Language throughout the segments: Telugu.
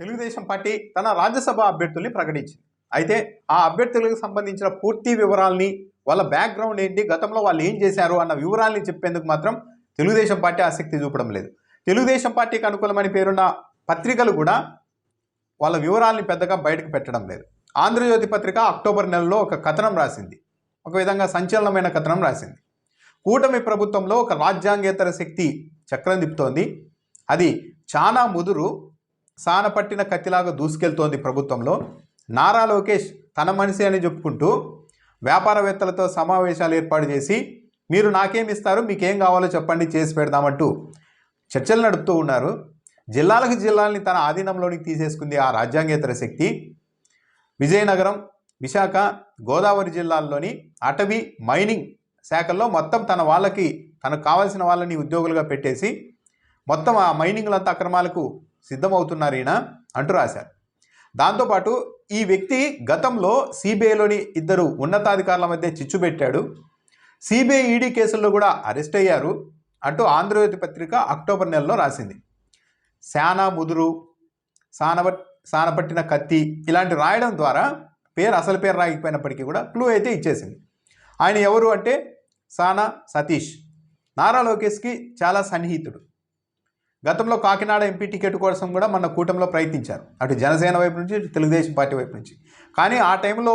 తెలుగుదేశం పార్టీ తన రాజ్యసభ అభ్యర్థుల్ని ప్రకటించింది. అయితే ఆ అభ్యర్థులకు సంబంధించిన పూర్తి వివరాల్ని వాళ్ళ బ్యాక్గ్రౌండ్ ఏంటి గతంలో వాళ్ళు ఏం చేశారు అన్న వివరాల్ని చెప్పేందుకు మాత్రం తెలుగుదేశం పార్టీ ఆసక్తి చూపడం లేదు. తెలుగుదేశం పార్టీకి అనుకూలమని పేరున్న పత్రికలు కూడా వాళ్ళ వివరాల్ని పెద్దగా బయటకు పెట్టడం లేదు. ఆంధ్రజ్యోతి పత్రిక అక్టోబర్ నెలలో ఒక కథనం రాసింది. ఒక విధంగా సంచలనమైన కథనం రాసింది. కూటమి ప్రభుత్వంలో ఒక రాజ్యాంగేతర శక్తి చక్రం తిప్పుతోంది. అది చాలా ముదురు సానపట్టిన కత్తిలాగా దూసుకెళ్తోంది ప్రభుత్వంలో. నారా లోకేష్ తన మనిషి అని చెప్పుకుంటూ వ్యాపారవేత్తలతో సమావేశాలు ఏర్పాటు చేసి మీరు నాకేమి ఇస్తారు మీకేం కావాలో చెప్పండి చేసి పెడదామంటూ చర్చలు నడుపుతూ ఉన్నారు. జిల్లాలకు జిల్లాల్ని తన ఆధీనంలోనికి తీసేసుకుంది ఆ రాజ్యాంగేతర శక్తి. విజయనగరం విశాఖ గోదావరి జిల్లాల్లోని అటవీ మైనింగ్ శాఖల్లో మొత్తం తన వాళ్ళకి తనకు కావాల్సిన వాళ్ళని ఉద్యోగులుగా పెట్టేసి మొత్తం ఆ మైనింగ్లంతా అక్రమాలకు సిద్ధమవుతున్నారు ఈయన అంటూ రాశారు. దాంతోపాటు ఈ వ్యక్తి గతంలో సిబిఐలోని ఇద్దరు ఉన్నతాధికారుల మధ్య చిచ్చు పెట్టాడు. సిబిఐ ఈడీ కేసుల్లో కూడా అరెస్ట్ అయ్యారు అంటూ ఆంధ్రజ్యోతి పత్రిక అక్టోబర్ నెలలో రాసింది. శానా ముదురు సానబ సానపట్టిన కత్తి ఇలాంటి రాయడం ద్వారా పేరు అసలు పేరు రాగిపోయినప్పటికీ కూడా క్లూ అయితే ఇచ్చేసింది. ఆయన ఎవరు అంటే సానా సతీష్. నారా లోకేష్కి చాలా సన్నిహితుడు. గతంలో కాకినాడ ఎంపీ టికెట్ కోసం కూడా మన కూటమిలో ప్రయత్నించారు. అటు జనసేన వైపు నుంచి ఇటు తెలుగుదేశం పార్టీ వైపు నుంచి. కానీ ఆ టైంలో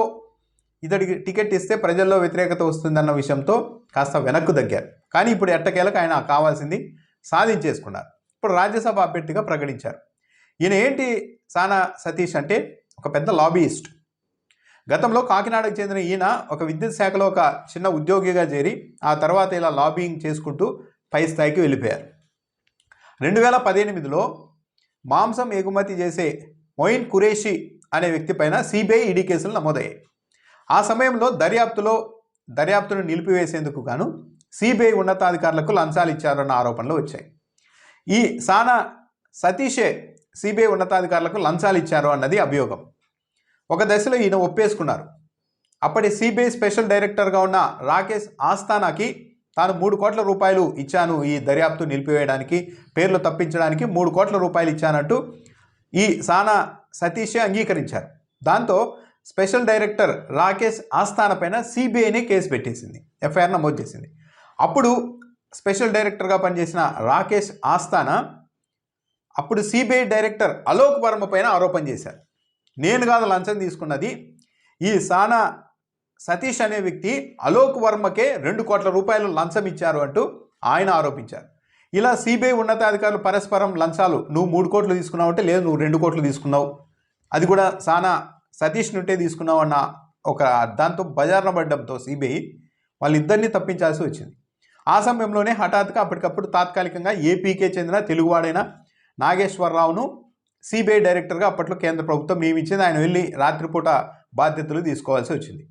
ఇతడికి టికెట్ ఇస్తే ప్రజల్లో వ్యతిరేకత వస్తుందన్న విషయంతో కాస్త వెనక్కు తగ్గారు కానీ ఇప్పుడు ఎట్టకేలకు ఆయన కావాల్సింది సాధించేసుకున్నారు. ఇప్పుడు రాజ్యసభ అభ్యర్థిగా ప్రకటించారు. ఈయన ఏంటి సానా సతీష్ అంటే ఒక పెద్ద లాబీయిస్ట్. గతంలో కాకినాడకు చెందిన ఈయన ఒక విద్యుత్ శాఖలో ఒక చిన్న ఉద్యోగిగా చేరి ఆ తర్వాత ఇలా లాబీయింగ్ చేసుకుంటూ పై స్థాయికి వెళ్ళిపోయారు. రెండు వేల పద్దెనిమిదిలో మాంసం ఎగుమతి చేసే మొయిన్ కురేషి అనే వ్యక్తి పైన సిబిఐ ఈడీ కేసులు నమోదయ్యాయి. ఆ సమయంలో దర్యాప్తులో దర్యాప్తును నిలిపివేసేందుకు గాను సిబిఐ ఉన్నతాధికారులకు లంచాలు ఇచ్చారన్న ఆరోపణలు వచ్చాయి. ఈ సానా సతీషే సిబిఐ ఉన్నతాధికారులకు లంచాలు ఇచ్చారు అన్నది అభియోగం. ఒక దశలో ఈయన ఒప్పేసుకున్నారు. అప్పటి సిబిఐ స్పెషల్ డైరెక్టర్గా ఉన్న రాకేష్ ఆస్థానాకి తాను మూడు కోట్ల రూపాయలు ఇచ్చాను ఈ దర్యాప్తు నిలిపివేయడానికి పేర్లు తప్పించడానికి మూడు కోట్ల రూపాయలు ఇచ్చానంటూ ఈ సానా సతీషే అంగీకరించారు. దాంతో స్పెషల్ డైరెక్టర్ రాకేష్ ఆస్థాన పైన సిబిఐనే కేసు పెట్టేసింది ఎఫ్ఐఆర్ నమోదు చేసింది. అప్పుడు స్పెషల్ డైరెక్టర్గా పనిచేసిన రాకేష్ ఆస్థాన అప్పుడు సిబిఐ డైరెక్టర్ అలోక్ వర్మ పైన ఆరోపణ చేశారు. నేను కాదు లంచం తీసుకున్నది ఈ సానా సతీష్ అనే వ్యక్తి అలోక్ వర్మకే రెండు కోట్ల రూపాయలు లంచం ఇచ్చారు అంటూ ఆయన ఆరోపించారు. ఇలా సిబిఐ ఉన్నతాధికారులు పరస్పరం లంచాలు నువ్వు మూడు కోట్లు తీసుకున్నావు అంటే లేదు నువ్వు రెండు కోట్లు తీసుకున్నావు. అది కూడా సానా సతీష్ నుంటే తీసుకున్నావు అన్న ఒక దాంతో బజార్న పడ్డంతో సిబిఐ వాళ్ళిద్దరినీ తప్పించాల్సి వచ్చింది. ఆ సమయంలోనే హఠాత్తుగా అప్పటికప్పుడు తాత్కాలికంగా ఏపీకే చెందిన తెలుగువాడైన నాగేశ్వరరావును సిబిఐ డైరెక్టర్గా అప్పట్లో కేంద్ర ప్రభుత్వం నియమించింది. ఆయన వెళ్ళి రాత్రిపూట బాధ్యతలు తీసుకోవాల్సి వచ్చింది.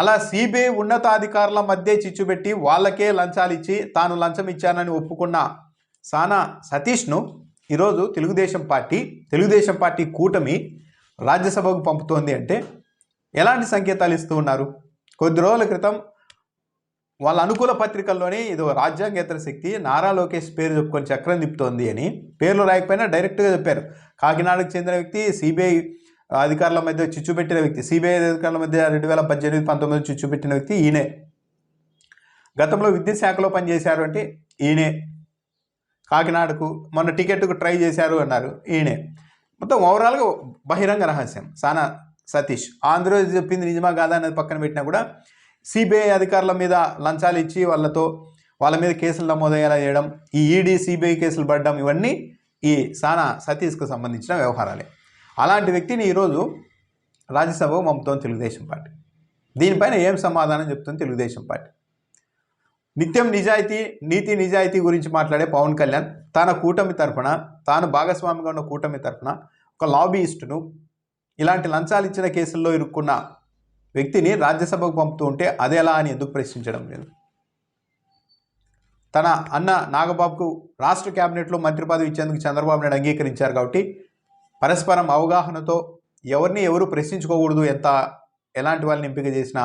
అలా సిబిఐ ఉన్నతాధికారుల మధ్య చిచ్చుపెట్టి వాళ్ళకే లంచాలు ఇచ్చి తాను లంచం ఇచ్చానని ఒప్పుకున్న సానా సతీష్ను ఈరోజు తెలుగుదేశం పార్టీ తెలుగుదేశం పార్టీ కూటమి రాజ్యసభకు పంపుతోంది అంటే ఎలాంటి సంకేతాలు ఇస్తూ ఉన్నారు? కొద్ది రోజుల క్రితం వాళ్ళ అనుకూల పత్రికల్లోనే ఇది రాజ్యాంగేతర శక్తి నారా లోకేష్ పేరు చెప్పుకొని చక్రం తిప్పుతోంది అని పేర్లు రాయకపోయినా డైరెక్ట్గా చెప్పారు. కాకినాడకు చెందిన వ్యక్తి సిబిఐ అధికారుల మధ్య చిచ్చు పెట్టిన వ్యక్తి సిబిఐ అధికారుల మధ్య రెండు వేల పద్దెనిమిది పంతొమ్మిది చిచ్చుపెట్టిన వ్యక్తి ఈయనే. గతంలో విద్యుత్ శాఖలో పనిచేశారు అంటే ఈయనే. కాకినాడకు మొన్న టికెట్కు ట్రై చేశారు అన్నారు ఈయనే. మొత్తం ఓవరాల్గా బహిరంగ రహస్యం. సానా సతీష్ ఆంధ్రజ్యోతి చెప్పింది నిజమా కాదా అనేది పక్కన పెట్టినా కూడా సిబిఐ అధికారుల మీద లంచాలు ఇచ్చి వాళ్ళతో వాళ్ళ మీద కేసులు నమోదయ్యేలా చేయడం ఈ ఈడీ సిబిఐ కేసులు పడడం ఇవన్నీ ఈ సానా సతీష్కు సంబంధించిన వ్యవహారాలే. అలాంటి వ్యక్తిని ఈరోజు రాజ్యసభకు పంపుతోంది తెలుగుదేశం పార్టీ. దీనిపైన ఏం సమాధానం చెప్తుంది తెలుగుదేశం పార్టీ? నిత్యం నిజాయితీ నీతి నిజాయితీ గురించి మాట్లాడే పవన్ కళ్యాణ్ తన కూటమి తరఫున తాను భాగస్వామిగా ఉన్న కూటమి తరఫున ఒక లాబీయిస్టును ఇలాంటి లంచాలు ఇచ్చిన కేసుల్లో ఇరుక్కున్న వ్యక్తిని రాజ్యసభకు పంపుతూ ఉంటే అదేలా అని ఎందుకు ప్రశ్నించడం లేదు? తన అన్న నాగబాబుకు రాష్ట్ర క్యాబినెట్లో మంత్రి పదవి ఇచ్చేందుకు చంద్రబాబు నాయుడు అంగీకరించారు కాబట్టి పరస్పరం అవగాహనతో ఎవరిని ఎవరు ప్రశ్నించుకోకూడదు ఎంత ఎలాంటి వాళ్ళని ఎంపిక చేసినా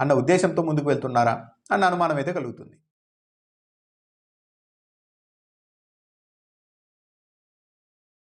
అన్న ఉద్దేశంతో ముందుకు వెళ్తున్నారా అన్న అనుమానం అయితే కలుగుతుంది.